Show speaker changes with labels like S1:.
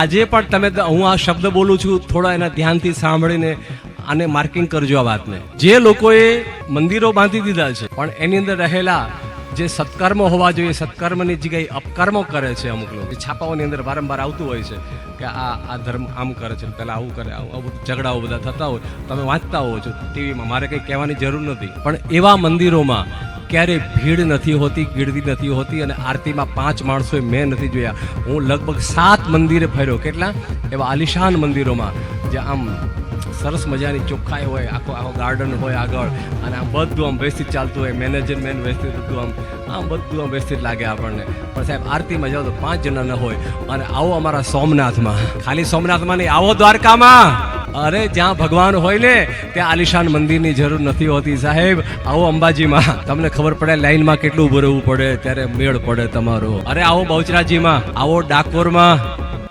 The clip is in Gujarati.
S1: આજે પણ તમે હું આ શબ્દ બોલું છું, થોડા એના ધ્યાનથી સાંભળીને આને માર્કિંગ કરજો આ વાતને. જે લોકોએ મંદિરો બાંધી દીધા છે, પણ એની અંદર રહેલા જે સત્કર્મ હોવા જોઈએ, સત્કર્મની જગ્યાએ અપકર્મો કરે છે અમુક લોકો. છાપાઓની અંદર વારંવાર આવતું હોય છે કે આ આ ધર્મ આમ કરે છે, પેલા આવું કરે આવું ઝઘડાઓ બધા થતા હોય, તમે વાંચતા હોવ છો, ટીવીમાં. મારે કંઈ કહેવાની જરૂર નથી. પણ એવા મંદિરોમાં ક્યારે ભીડ નથી હોતી, ગીર્દી નથી હોતી અને આરતીમાં પાંચ માણસોએ મેં નથી જોયા. હું લગભગ સાત મંદિરે ફર્યો. કેટલા? એવા આલિશાન મંદિરોમાં જે આમ સરસ મજાની ચોખ્ખાઈ હોય, આખો આખો ગાર્ડન હોય આગળ, અને આમ બધું આમ વ્યવસ્થિત ચાલતું હોય મેનેજમેન્ટ વ્યવસ્થિત બધું આમ આમ બધું આમ વ્યવસ્થિત લાગે આપણને. પણ સાહેબ, આરતીમાં જાઓ તો પાંચ જણા ન હોય, અને આવો અમારા સોમનાથમાં. ખાલી સોમનાથમાં નહીં, આવો દ્વારકામાં! અરે જ્યાં ભગવાન હોય ને, ત્યાં આલિશાન મંદિરની જરૂર નથી હોતી સાહેબ. આવો અંબાજીમાં. તમને ખબર પડે લાઈનમાં કેટલું ઉભું રહેવું પડે, ત્યારે મેળ પડે તમારો. અરે આવો બહુચરાજીમાં, આવો ડાકોરમાં.